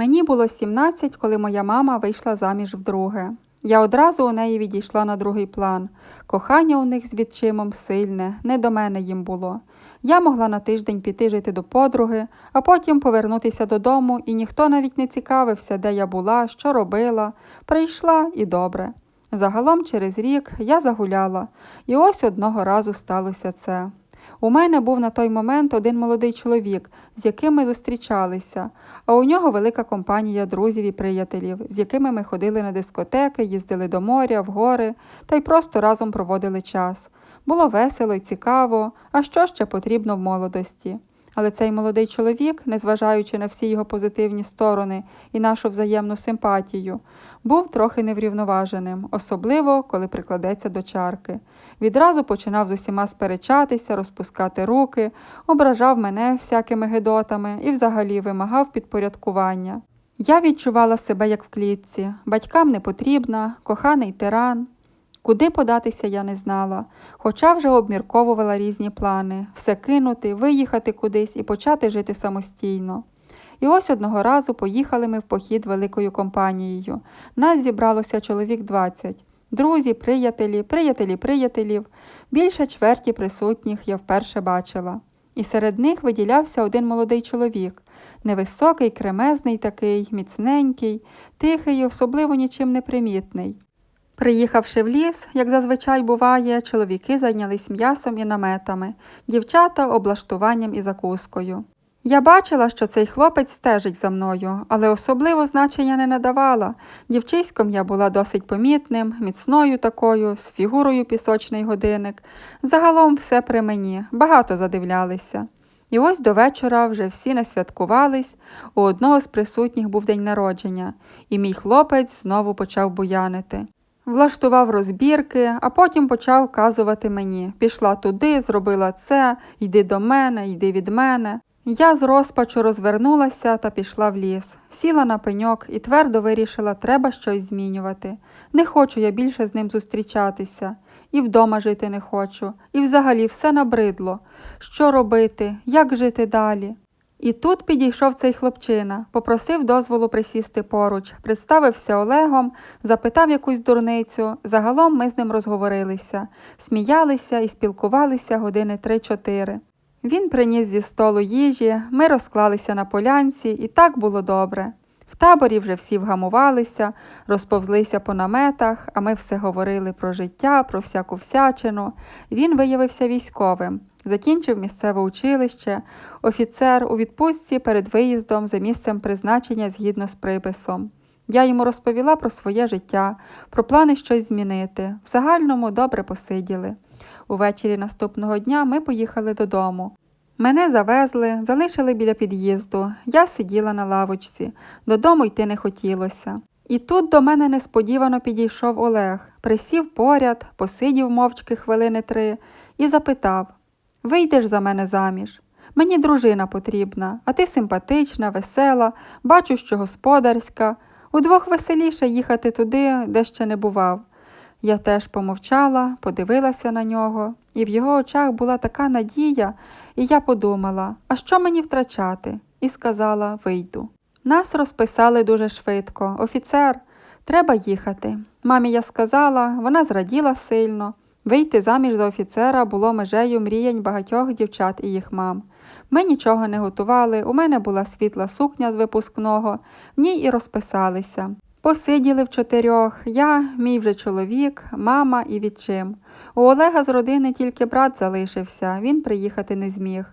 Мені було 17, коли моя мама вийшла заміж вдруге. Я одразу у неї відійшла на другий план. Кохання у них з відчимом сильне, не до мене їм було. Я могла на тиждень піти жити до подруги, а потім повернутися додому, і ніхто навіть не цікавився, де я була, що робила. Прийшла і добре. Загалом через рік я загуляла, і ось одного разу сталося це. У мене був на той момент один молодий чоловік, з яким ми зустрічалися, а у нього велика компанія друзів і приятелів, з якими ми ходили на дискотеки, їздили до моря, в гори та й просто разом проводили час. Було весело й цікаво, а що ще потрібно в молодості. Але цей молодий чоловік, незважаючи на всі його позитивні сторони і нашу взаємну симпатію, був трохи неврівноваженим, особливо коли прикладеться до чарки. Відразу починав з усіма сперечатися, розпускати руки, ображав мене всякими гидотами і взагалі вимагав підпорядкування. Я відчувала себе як в клітці, батькам не потрібна, коханий тиран. Куди податися я не знала, хоча вже обмірковувала різні плани все кинути, виїхати кудись і почати жити самостійно. І ось одного разу поїхали ми в похід великою компанією. Нас зібралося чоловік 20. Друзі, приятелі, приятелі приятелів. Більше чверті присутніх я вперше бачила. І серед них виділявся один молодий чоловік, невисокий, кремезний такий, міцненький, тихий і особливо нічим не примітний. Приїхавши в ліс, як зазвичай буває, чоловіки зайнялись м'ясом і наметами, дівчата облаштуванням і закускою. Я бачила, що цей хлопець стежить за мною, але особливо значення не надавала. Дівчиськом я була досить помітним, міцною такою, з фігурою пісочний годинник. Загалом все при мені, багато задивлялися. І ось до вечора вже всі не святкувались, у одного з присутніх був день народження, і мій хлопець знову почав буянити. Влаштував розбірки, а потім почав вказувати мені пішла туди, зробила це, йди до мене, йди від мене. Я з розпачу розвернулася та пішла в ліс, сіла на пеньок і твердо вирішила, треба щось змінювати. Не хочу я більше з ним зустрічатися, і вдома жити не хочу, і взагалі все набридло. Що робити, як жити далі? І тут підійшов цей хлопчина, попросив дозволу присісти поруч, представився Олегом, запитав якусь дурницю. Загалом ми з ним розговорилися, сміялися і спілкувалися години три-чотири. Він приніс зі столу їжі, ми розклалися на полянці, і так було добре. В таборі вже всі вгамувалися, розповзлися по наметах, а ми все говорили про життя, про всяку всячину. Він виявився військовим, закінчив місцеве училище, офіцер у відпустці перед виїздом за місцем призначення згідно з приписом. Я йому розповіла про своє життя, про плани щось змінити. В загальному добре посиділи. Увечері наступного дня ми поїхали додому. Мене завезли, залишили біля під'їзду. Я сиділа на лавочці, додому йти не хотілося. І тут до мене несподівано підійшов Олег, присів поряд, посидів мовчки хвилини три і запитав Вийдеш за мене заміж? Мені дружина потрібна, а ти симпатична, весела, бачу, що господарська. Удвох веселіше їхати туди, де ще не бував. Я теж помовчала, подивилася на нього, і в його очах була така надія, і я подумала, а що мені втрачати? І сказала вийду. Нас розписали дуже швидко. Офіцер, треба їхати. Мамі я сказала, вона зраділа сильно. Вийти заміж за офіцера було межею мріянь багатьох дівчат і їх мам. Ми нічого не готували, у мене була світла сукня з випускного, в ній і розписалися. Посиділи в чотирьох я, мій вже чоловік, мама і відчим. У Олега з родини тільки брат залишився, він приїхати не зміг.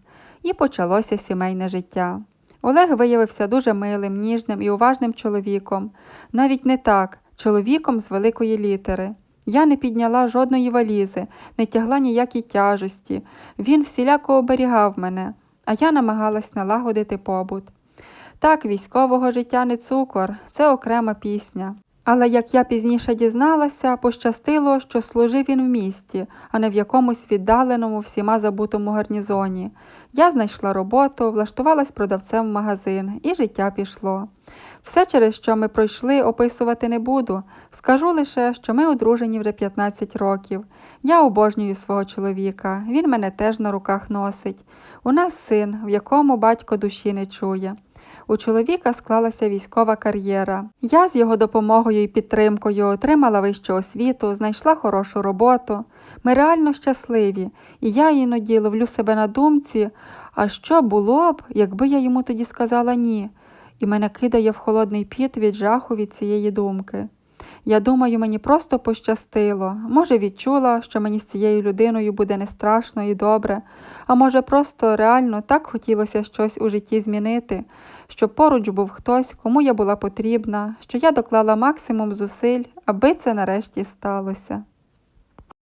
І почалося сімейне життя. Олег виявився дуже милим, ніжним і уважним чоловіком. Навіть не так, чоловіком з великої літери. Я не підняла жодної валізи, не тягла ніякі тяжесті. Він всіляко оберігав мене, а я намагалась налагодити побут. Так, військового життя не цукор, це окрема пісня. Але як я пізніше дізналася, пощастило, що служив він в місті, а не в якомусь віддаленому всіма забутому гарнізоні. Я знайшла роботу, влаштувалась продавцем в магазин, і життя пішло. Все, через що ми пройшли, описувати не буду. Скажу лише, що ми одружені вже 15 років. Я обожнюю свого чоловіка, він мене теж на руках носить. У нас син, в якому батько душі не чує. У чоловіка склалася військова кар'єра. Я з його допомогою і підтримкою отримала вищу освіту, знайшла хорошу роботу. Ми реально щасливі, і я іноді ловлю себе на думці, а що було б, якби я йому тоді сказала ні, і мене кидає в холодний піт від жаху від цієї думки. Я думаю, мені просто пощастило. Може, відчула, що мені з цією людиною буде не страшно і добре, а може, просто реально так хотілося щось у житті змінити, щоб поруч був хтось, кому я була потрібна, що я доклала максимум зусиль, аби це нарешті сталося.